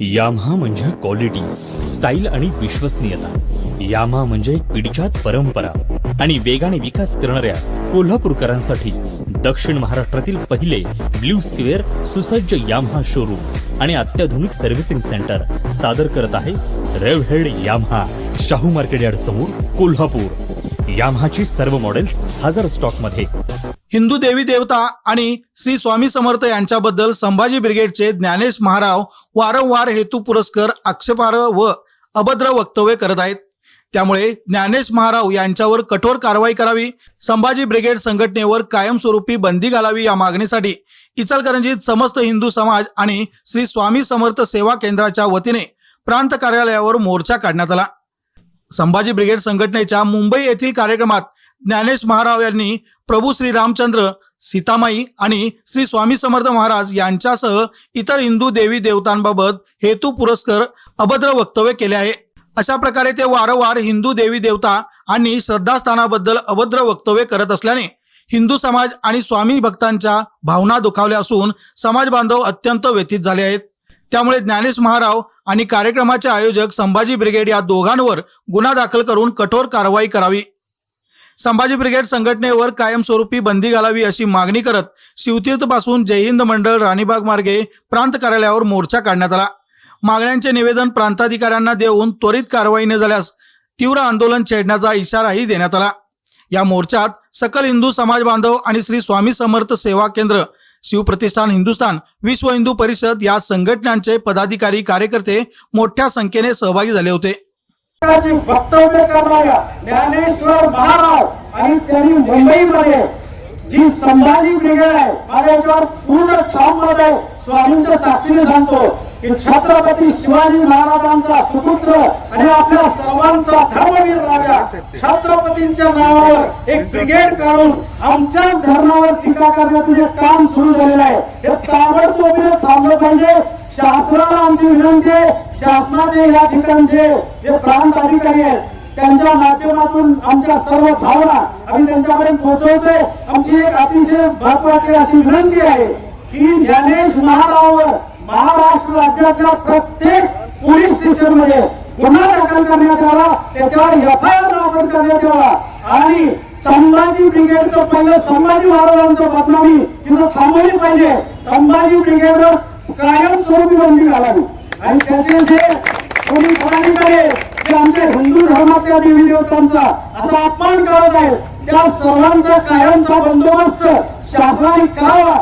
याम्हा म्हणजे quality style आणि विश्वसनीयता. याम्हा म्हणजे एक पिढीजात परंपरा आणि वेगाने विकास करणाऱ्या कोल्हापूरकरांसाठी दक्षिण महाराष्ट्रातील पहिले ब्ल्यू स्क्वेअर सुसज्ज याम्हा शोरूम आणि अत्याधुनिक सर्व्हिसिंग सेंटर सादर करत आहे रेवहेड याम्हा शाहू मार्केट यार्ड समोर कोल्हापूर. याम्हाची सर्व मॉडेल्स हजर स्टॉकमध्ये हिंदू देवी देवता आणि श्री स्वामी समर्थ यांच्याबद्दल संभाजी ब्रिगेडचे ज्ञानेश महाराव वारंवार हेतू पुरस्कर आक्षेपार्ह व अभद्र वक्तव्य करत आहेत. त्यामुळे ज्ञानेश महाराव यांच्यावर कठोर कारवाई करावी संभाजी ब्रिगेड संघटनेवर कायमस्वरूपी बंदी घालावी या मागणीसाठी इचलकरंजीत समस्त हिंदू समाज आणि श्री स्वामी समर्थ सेवा केंद्राच्या वतीने प्रांत कार्यालयावर मोर्चा काढण्यात आला. संभाजी ब्रिगेड संघटनेच्या मुंबई येथील कार्यक्रमात ज्ञानेश महाराव यांनी प्रभू श्री रामचंद्र सीतामाई आणि श्री स्वामी समर्थ महाराज यांच्यासह इतर हिंदू देवी देवतांबाबत हेतू पुरस्कर अभद्र वक्तव्य केले आहे. अशा प्रकारे ते वारंवार हिंदू देवी देवता आणि श्रद्धास्थानाबद्दल अभद्र वक्तव्य करत असल्याने हिंदू समाज आणि स्वामी भक्तांच्या भावना दुखावल्या असून समाज बांधव अत्यंत व्यथित झाले आहेत. त्यामुळे ज्ञानेश महाराव आणि कार्यक्रमाचे आयोजक संभाजी ब्रिगेड या दोघांवर गुन्हा दाखल करून कठोर कारवाई करावी. संभाजी ब्रिगेड संघटनेवर कायमस्वरूपी बंदी घालावी अशी मागणी करत शिवतीर्थपासून जय हिंद मंडळ राणीबाग मार्गे प्रांत कार्यालयावर मोर्चा काढण्यात आला. मागण्यांचे निवेदन प्रांताधिकाऱ्यांना देऊन त्वरित कारवाई न झाल्यास तीव्र आंदोलन छेडण्याचा इशाराही देण्यात आला. या मोर्चात सकल हिंदू समाज बांधव आणि श्री स्वामी समर्थ सेवा केंद्र शिवप्रतिष्ठान हिंदुस्थान विश्व हिंदू परिषद या संघटनांचे पदाधिकारी कार्यकर्ते मोठ्या संख्येने सहभागी झाले होते. वक्तव्य करणाऱ्या ज्ञानेश्वर महाराव आणि त्यांनी मुंबईमध्ये जी संभाजी ब्रिगेड आहे माझ्या याच्यावर पूर्ण ठाम मत आहे स्वामींच्या साक्षीने सांगतो की छत्रपती शिवाजी महाराजांचा सुपुत्र आणि आपल्या सर्वांचा धर्मवीर राजा छत्रपतींच्या नावावर एक ब्रिगेड काढून आमच्या धर्मावर टीका करण्याचं जे काम सुरू झालेलं आहे हे ताबडतोबीने थांबलं पाहिजे. शासनाला आमची विनंती आहे. शासनाचे या ठिकाणचे जे प्रांत अधिकारी आहेत त्यांच्या माध्यमातून आमच्या सर्व भावना आम्ही त्यांच्यापर्यंत पोहोचवतोय आमची एक अतिशय महत्वाची अशी विनंती आहे की ज्ञानेश महारावर महाराष्ट्र राज्यातल्या प्रत्येक पोलीस स्टेशनमध्ये गुन्हा दाखल करण्यात यावा त्याच्यावर एफ आय आर दाखल करण्यात यावा. आणि संभाजी ब्रिगेडचं पहिलं संभाजी महाराजांचं बदनामी तिथं थांबवली पाहिजे. संभाजी ब्रिगेडवर कायमस्वरूपी बंदी घालावी आणि त्याचे जे कोणी पदाधिकारी आहेत, जे आमच्या हिंदू धर्मातल्या देवी देवतांचा असा अपमान करत आहेत त्या सर्वांचा कायमचा बंदोबस्त शासनाने करावा.